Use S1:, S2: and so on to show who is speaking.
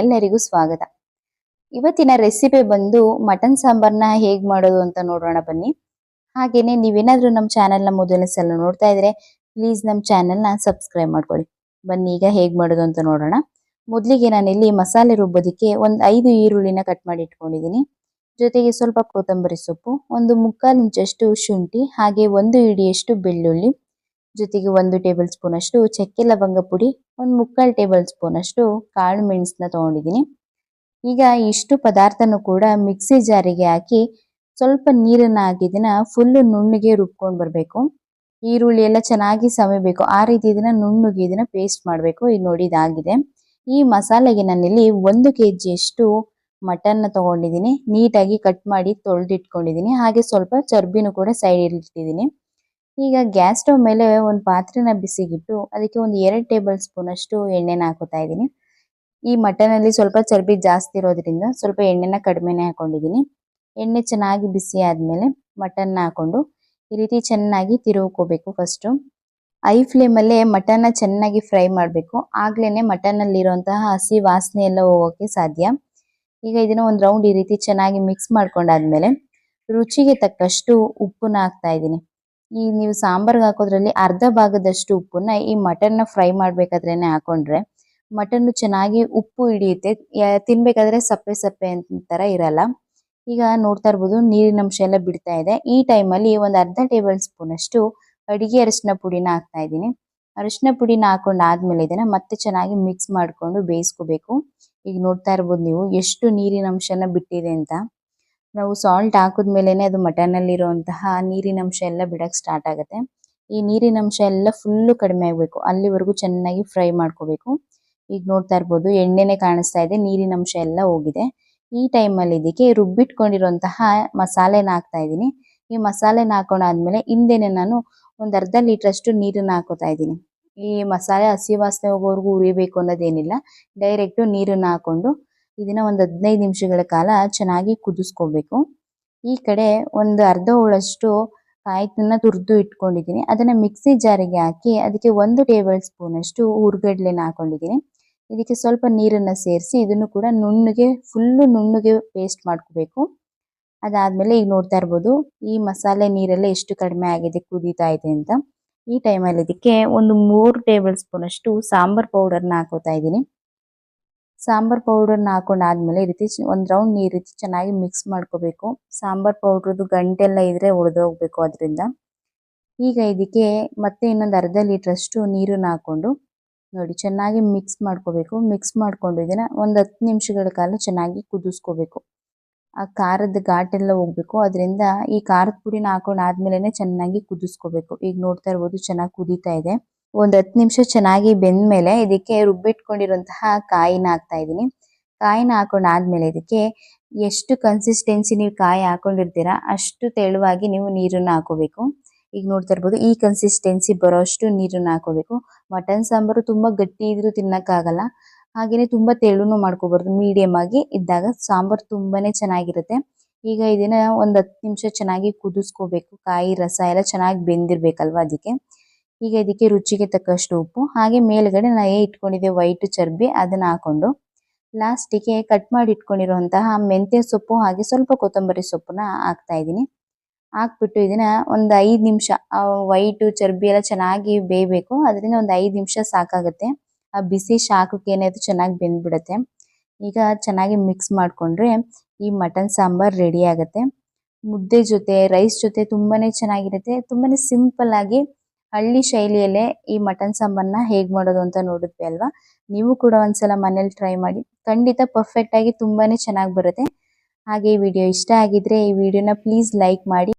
S1: ಎಲ್ಲರಿಗೂ ಸ್ವಾಗತ. ಇವತ್ತಿನ ರೆಸಿಪಿ ಬಂದು ಮಟನ್ ಸಾಂಬಾರ್ನ ಹೇಗ್ ಮಾಡೋದು ಅಂತ ನೋಡೋಣ ಬನ್ನಿ. ಹಾಗೇನೆ ನೀವೇನಾದ್ರೂ ನಮ್ಮ ಚಾನೆಲ್ನ ಮೊದಲನೇ ಸಲ ನೋಡ್ತಾ ಇದ್ರೆ ಪ್ಲೀಸ್ ನಮ್ಮ ಚಾನೆಲ್ನ ಸಬ್ಸ್ಕ್ರೈಬ್ ಮಾಡ್ಕೊಳ್ಳಿ. ಬನ್ನಿ ಈಗ ಹೇಗ್ ಮಾಡೋದು ಅಂತ ನೋಡೋಣ. ಮೊದಲಿಗೆ ನಾನಿಲ್ಲಿ ಮಸಾಲೆ ರುಬ್ಬೋದಕ್ಕೆ ಒಂದು ಐದು ಈರುಳ್ಳಿನ ಕಟ್ ಮಾಡಿ ಇಟ್ಕೊಂಡಿದ್ದೀನಿ. ಜೊತೆಗೆ ಸ್ವಲ್ಪ ಕೊತ್ತಂಬರಿ ಸೊಪ್ಪು, ಒಂದು ಮುಕ್ಕಾಲು ಇಂಚಷ್ಟು ಶುಂಠಿ, ಹಾಗೆ ಒಂದು ಇಡಿಯಷ್ಟು ಬೆಳ್ಳುಳ್ಳಿ ಜೊತೆಗೆ ಒಂದು ಟೇಬಲ್ ಸ್ಪೂನ್ ಅಷ್ಟು ಚಕ್ಕೆ ಲವಂಗ ಪುಡಿ, ಒಂದು ಮುಕ್ಕಾಲು ಟೇಬಲ್ ಸ್ಪೂನ್ ಅಷ್ಟು ಕಾಳು ಮೆಣಸನ್ನ ತಗೊಂಡಿದ್ದೀನಿ. ಈಗ ಇಷ್ಟು ಪದಾರ್ಥನೂ ಕೂಡ ಮಿಕ್ಸಿ ಜಾರಿಗೆ ಹಾಕಿ ಸ್ವಲ್ಪ ನೀರನ್ನು ಹಾಕಿ ಇದನ್ನ ಫುಲ್ ನುಣ್ಣಗೆ ರುಬ್ಕೊಂಡು ಬರಬೇಕು. ಈರುಳ್ಳಿ ಎಲ್ಲ ಚೆನ್ನಾಗಿ ಸವಿಬೇಕು ಆ ರೀತಿ ಇದನ್ನ ನುಣ್ಣಗೆ ಇದನ್ನ ಪೇಸ್ಟ್ ಮಾಡಬೇಕು. ಇದು ನೋಡಿ ಇದಾಗಿದೆ. ಈ ಮಸಾಲೆಗೆ ನಾನಿಲ್ಲಿ ಒಂದು ಕೆ ಜಿಯಷ್ಟು ಮಟನ್ನ ತೊಗೊಂಡಿದ್ದೀನಿ. ನೀಟಾಗಿ ಕಟ್ ಮಾಡಿ ತೊಳೆದಿಟ್ಕೊಂಡಿದ್ದೀನಿ. ಹಾಗೆ ಸ್ವಲ್ಪ ಚರ್ಬಿನೂ ಕೂಡ ಸೈಡ್ ಇಟ್ಟಿದ್ದೀನಿ. ಈಗ ಗ್ಯಾಸ್ ಸ್ಟವ್ ಮೇಲೆ ಒಂದು ಪಾತ್ರೆನ ಬಿಸಿಗಿಟ್ಟು ಅದಕ್ಕೆ ಒಂದು ಎರಡು ಟೇಬಲ್ ಸ್ಪೂನ್ ಅಷ್ಟು ಎಣ್ಣೆನ ಹಾಕೋತಾ ಇದ್ದೀನಿ. ಈ ಮಟನ್ ಅಲ್ಲಿ ಸ್ವಲ್ಪ ಚರ್ಬಿ ಜಾಸ್ತಿ ಇರೋದ್ರಿಂದ ಸ್ವಲ್ಪ ಎಣ್ಣೆನ ಕಡಿಮೆನೆ ಹಾಕೊಂಡಿದ್ದೀನಿ. ಎಣ್ಣೆ ಚೆನ್ನಾಗಿ ಬಿಸಿ ಆದ್ಮೇಲೆ ಮಟನ್ನ ಹಾಕೊಂಡು ಈ ರೀತಿ ಚೆನ್ನಾಗಿ ತಿರುವುಕೋಬೇಕು ಫಸ್ಟು ಐ ಫ್ಲೇಮ್ ಅಲ್ಲೇ ಮಟನ್ನ ಚೆನ್ನಾಗಿ ಫ್ರೈ ಮಾಡಬೇಕು. ಆಗ್ಲೇನೆ ಮಟನ್ ಅಲ್ಲಿ ಇರುವಂತಹ ಹಸಿ ವಾಸನೆ ಎಲ್ಲ ಹೋಗೋಕೆ ಸಾಧ್ಯ. ಈಗ ಇದನ್ನ ಒಂದು ರೌಂಡ್ ಈ ರೀತಿ ಚೆನ್ನಾಗಿ ಮಿಕ್ಸ್ ಮಾಡ್ಕೊಂಡಾದ್ಮೇಲೆ ರುಚಿಗೆ ತಕ್ಕಷ್ಟು ಉಪ್ಪನ್ನ ಹಾಕ್ತಾ ಇದ್ದೀನಿ. ಈ ನೀವು ಸಾಂಬಾರ್ಗೆ ಹಾಕೋದ್ರಲ್ಲಿ ಅರ್ಧ ಭಾಗದಷ್ಟು ಉಪ್ಪನ್ನ ಈ ಮಟನ್ನ ಫ್ರೈ ಮಾಡ್ಬೇಕಾದ್ರೇನೆ ಹಾಕೊಂಡ್ರೆ ಮಟನ್ ಚೆನ್ನಾಗಿ ಉಪ್ಪು ಹಿಡಿಯುತ್ತೆ. ತಿನ್ಬೇಕಾದ್ರೆ ಸಪ್ಪೆ ಸಪ್ಪೆ ತರ ಇರಲ್ಲ. ಈಗ ನೋಡ್ತಾ ಇರ್ಬೋದು ನೀರಿನಂಶ ಎಲ್ಲ ಬಿಡ್ತಾ ಇದೆ. ಈ ಟೈಮಲ್ಲಿ ಒಂದು ಅರ್ಧ ಟೇಬಲ್ ಸ್ಪೂನ್ ಅಷ್ಟು ಅಡಿಗೆ ಅರಿಶಿನ ಪುಡಿನ ಹಾಕ್ತಾ ಇದ್ದೀನಿ. ಅರಿಶಿನ ಪುಡಿನ ಹಾಕೊಂಡು ಆದ್ಮೇಲೆ ಇದನ್ನ ಮತ್ತೆ ಚೆನ್ನಾಗಿ ಮಿಕ್ಸ್ ಮಾಡ್ಕೊಂಡು ಬೇಯಿಸ್ಕೋಬೇಕು. ಈಗ ನೋಡ್ತಾ ಇರ್ಬೋದು ನೀವು ಎಷ್ಟು ನೀರಿನ ಅಂಶನ ಬಿಟ್ಟಿದೆ ಅಂತ. ನಾವು ಸಾಲ್ಟ್ ಹಾಕಿದ್ಮೇಲೆನೆ ಅದು ಮಟನ್ ಅಲ್ಲಿ ಇರುವಂತಹ ನೀರಿನ ಅಂಶ ಎಲ್ಲ ಬಿಡಕ್ಕೆ ಸ್ಟಾರ್ಟ್ ಆಗುತ್ತೆ. ಈ ನೀರಿನ ಅಂಶ ಎಲ್ಲ ಫುಲ್ಲು ಕಡಿಮೆ ಆಗ್ಬೇಕು. ಅಲ್ಲಿವರೆಗೂ ಚೆನ್ನಾಗಿ ಫ್ರೈ ಮಾಡ್ಕೋಬೇಕು. ಈಗ ನೋಡ್ತಾ ಇರ್ಬೋದು, ಎಣ್ಣೆನೆ ಕಾಣಿಸ್ತಾ ಇದೆ, ನೀರಿನ ಅಂಶ ಎಲ್ಲ ಹೋಗಿದೆ. ಈ ಟೈಮಲ್ಲಿ ಇದಕ್ಕೆ ರುಬ್ಬಿಟ್ಕೊಂಡಿರುವಂತಹ ಮಸಾಲೆನ ಹಾಕ್ತಾ ಇದ್ದೀನಿ. ಈ ಮಸಾಲೆನ ಹಾಕೊಂಡಾದ್ಮೇಲೆ ಹಿಂದೆನೆ ನಾನು ಒಂದ್ ಅರ್ಧ ಲೀಟರ್ ಅಷ್ಟು ನೀರನ್ನ ಹಾಕೋತಾ ಇದ್ದೀನಿ. ಈ ಮಸಾಲೆ ಹಸಿ ವಾಸನೆ ಹೋಗೋವರೆಗೂ ಉರಿಬೇಕು ಅನ್ನೋದೇನಿಲ್ಲ. ಡೈರೆಕ್ಟ್ ನೀರನ್ನ ಹಾಕೊಂಡು ಇದನ್ನ ಒಂದು ಹದಿನೈದು ನಿಮಿಷಗಳ ಕಾಲ ಚೆನ್ನಾಗಿ ಕುದಿಸ್ಕೋಬೇಕು. ಈ ಕಡೆ ಒಂದು ಅರ್ಧ ಹೋಳಷ್ಟು ಕಾಯಿತನ್ನ ತುರಿದು ಇಟ್ಕೊಂಡಿದ್ದೀನಿ. ಅದನ್ನ ಮಿಕ್ಸಿ ಜಾರಿಗೆ ಹಾಕಿ ಅದಕ್ಕೆ ಒಂದು ಟೇಬಲ್ ಸ್ಪೂನ್ ಅಷ್ಟು ಹುರ್ಗಡ್ಲೆನ ಹಾಕೊಂಡಿದ್ದೀನಿ. ಇದಕ್ಕೆ ಸ್ವಲ್ಪ ನೀರನ್ನ ಸೇರಿಸಿ ಇದನ್ನು ಕೂಡ ನುಣ್ಣಗೆ, ಫುಲ್ಲು ನುಣ್ಣಗೆ ಪೇಸ್ಟ್ ಮಾಡ್ಕೋಬೇಕು. ಅದಾದ್ಮೇಲೆ ಈಗ ನೋಡ್ತಾ ಇರ್ಬೋದು, ಈ ಮಸಾಲೆ ನೀರೆಲ್ಲ ಎಷ್ಟು ಕಡಿಮೆ ಆಗಿದೆ, ಕುದೀತಾ ಇದೆ ಅಂತ. ಈ ಟೈಮಲ್ಲಿ ಇದಕ್ಕೆ ಒಂದು ಮೂರು ಟೇಬಲ್ ಸ್ಪೂನ್ ಅಷ್ಟು ಸಾಂಬಾರ್ ಪೌಡರ್ನ ಹಾಕೋತಾ ಇದ್ದೀನಿ. ಸಾಂಬಾರ್ ಪೌಡರ್ನ ಹಾಕೊಂಡಾದ್ಮೇಲೆ ಈ ರೀತಿ ಒಂದು ರೌಂಡ್ ಈ ರೀತಿ ಚೆನ್ನಾಗಿ ಮಿಕ್ಸ್ ಮಾಡ್ಕೋಬೇಕು. ಸಾಂಬಾರ್ ಪೌಡ್ರದ್ದು ಗಂಟೆಲ್ಲ ಇದ್ರೆ ಒಡೆದೋಗ್ಬೇಕು ಅದರಿಂದ. ಈಗ ಇದಕ್ಕೆ ಮತ್ತೆ ಇನ್ನೊಂದು ಅರ್ಧ ಲೀಟ್ರಷ್ಟು ನೀರನ್ನು ಹಾಕ್ಕೊಂಡು ಹಾಕೊಂಡು ನೋಡಿ ಚೆನ್ನಾಗಿ ಮಿಕ್ಸ್ ಮಾಡ್ಕೋಬೇಕು. ಮಿಕ್ಸ್ ಮಾಡಿಕೊಂಡು ಇದನ್ನ ಒಂದು ಹತ್ತು ನಿಮಿಷಗಳ ಕಾಲ ಚೆನ್ನಾಗಿ ಕುದಿಸ್ಕೋಬೇಕು. ಆ ಖಾರದ ಘಾಟೆಲ್ಲ ಹೋಗ್ಬೇಕು. ಅದರಿಂದ ಈ ಖಾರದ ಪುಡಿನ ಹಾಕೊಂಡು ಆದ್ಮೇಲೆನೆ ಚೆನ್ನಾಗಿ ಕುದಿಸ್ಕೋಬೇಕು. ಈಗ ನೋಡ್ತಾ ಇರ್ಬೋದು ಚೆನ್ನಾಗಿ ಕುದೀತಾ ಇದೆ. ಒಂದ್ ಹತ್ತು ನಿಮಿಷ ಚೆನ್ನಾಗಿ ಬೆಂದ್ಮೇಲೆ ಇದಕ್ಕೆ ರುಬ್ಬಿಟ್ಕೊಂಡಿರುವಂತಹ ಕಾಯಿನ ಹಾಕ್ತಾ ಇದ್ದೀನಿ. ಕಾಯಿನ ಹಾಕೊಂಡ್ ಆದ್ಮೇಲೆ ಇದಕ್ಕೆ ಎಷ್ಟು ಕನ್ಸಿಸ್ಟೆನ್ಸಿ ನೀವು ಕಾಯಿ ಹಾಕೊಂಡಿರ್ತೀರಾ ಅಷ್ಟು ತೆಳುವಾಗಿ ನೀವು ನೀರನ್ನ ಹಾಕೋಬೇಕು. ಈಗ ನೋಡ್ತಾ ಇರ್ಬೋದು ಈ ಕನ್ಸಿಸ್ಟೆನ್ಸಿ ಬರೋಷ್ಟು ನೀರನ್ನ ಹಾಕೋಬೇಕು. ಮಟನ್, ಸಾಂಬಾರು ತುಂಬಾ ಗಟ್ಟಿ ಇದ್ರೂ ತಿನ್ನಕ್ಕಾಗಲ್ಲ. ಹಾಗೇನೆ ತುಂಬಾ ತೆಳುನು ಮಾಡ್ಕೋಬಾರ್ದು. ಮೀಡಿಯಂ ಆಗಿ ಇದ್ದಾಗ ಸಾಂಬಾರ್ ತುಂಬಾನೇ ಚೆನ್ನಾಗಿರುತ್ತೆ. ಈಗ ಇದನ್ನ ಒಂದ್ ಹತ್ತು ನಿಮಿಷ ಚೆನ್ನಾಗಿ ಕುದಿಸ್ಕೋಬೇಕು. ಕಾಯಿ, ರಸ ಎಲ್ಲ ಚೆನ್ನಾಗಿ ಬೆಂದಿರ್ಬೇಕಲ್ವಾ ಅದಕ್ಕೆ. ಈಗ ಇದಕ್ಕೆ ರುಚಿಗೆ ತಕ್ಕಷ್ಟು ಉಪ್ಪು, ಹಾಗೆ ಮೇಲ್ಗಡೆ ನಾ ಏ ಇಟ್ಕೊಂಡಿದ್ದೆ ವೈಟ್ ಚರ್ಬಿ, ಅದನ್ನ ಹಾಕೊಂಡು. ಲಾಸ್ಟಿಗೆ ಕಟ್ ಮಾಡಿ ಇಟ್ಕೊಂಡಿರುವಂತಹ ಮೆಂತ್ಯ ಸೊಪ್ಪು ಹಾಗೆ ಸ್ವಲ್ಪ ಕೊತ್ತಂಬರಿ ಸೊಪ್ಪನ್ನ ಹಾಕ್ತಾ ಇದ್ದೀನಿ. ಹಾಕ್ಬಿಟ್ಟು ಇದನ್ನ ಒಂದು ಐದು ನಿಮಿಷ ವೈಟ್ ಚರ್ಬಿ ಎಲ್ಲ ಚೆನ್ನಾಗಿ ಬೇಯಬೇಕು. ಅದರಿಂದ ಒಂದು ಐದು ನಿಮಿಷ ಸಾಕಾಗುತ್ತೆ. ಆ ಬಿಸಿ ಶಾಖಕ್ಕೆ ಏನಾಯ್ತು ಚೆನ್ನಾಗಿ ಬೆಂದ್ಬಿಡತ್ತೆ. ಈಗ ಚೆನ್ನಾಗಿ ಮಿಕ್ಸ್ ಮಾಡ್ಕೊಂಡ್ರೆ ಈ ಮಟನ್ ಸಾಂಬಾರ್ ರೆಡಿ ಆಗುತ್ತೆ. ಮುದ್ದೆ ಜೊತೆ ರೈಸ್ ಜೊತೆ ತುಂಬಾನೇ ಚೆನ್ನಾಗಿರುತ್ತೆ. ತುಂಬಾನೇ ಸಿಂಪಲ್ ಆಗಿ ಹಳ್ಳಿ ಶೈಲಿಯಲ್ಲೇ ಈ ಮಟನ್ ಸಾಂಬಾರ್ನ ಹೇಗೆ ಮಾಡೋದು ಅಂತ ನೋಡಿದ್ವಿ ಅಲ್ವಾ? ನೀವು ಕೂಡ ಒಂದ್ಸಲ ಮನೇಲಿ ಟ್ರೈ ಮಾಡಿ, ಖಂಡಿತ ಪರ್ಫೆಕ್ಟ್ ಆಗಿ ತುಂಬಾನೇ ಚೆನ್ನಾಗಿ ಬರುತ್ತೆ. ಹಾಗೆ ಈ ವಿಡಿಯೋ ಇಷ್ಟ ಆಗಿದ್ರೆ ಈ ವಿಡಿಯೋನ ಪ್ಲೀಸ್ ಲೈಕ್ ಮಾಡಿ.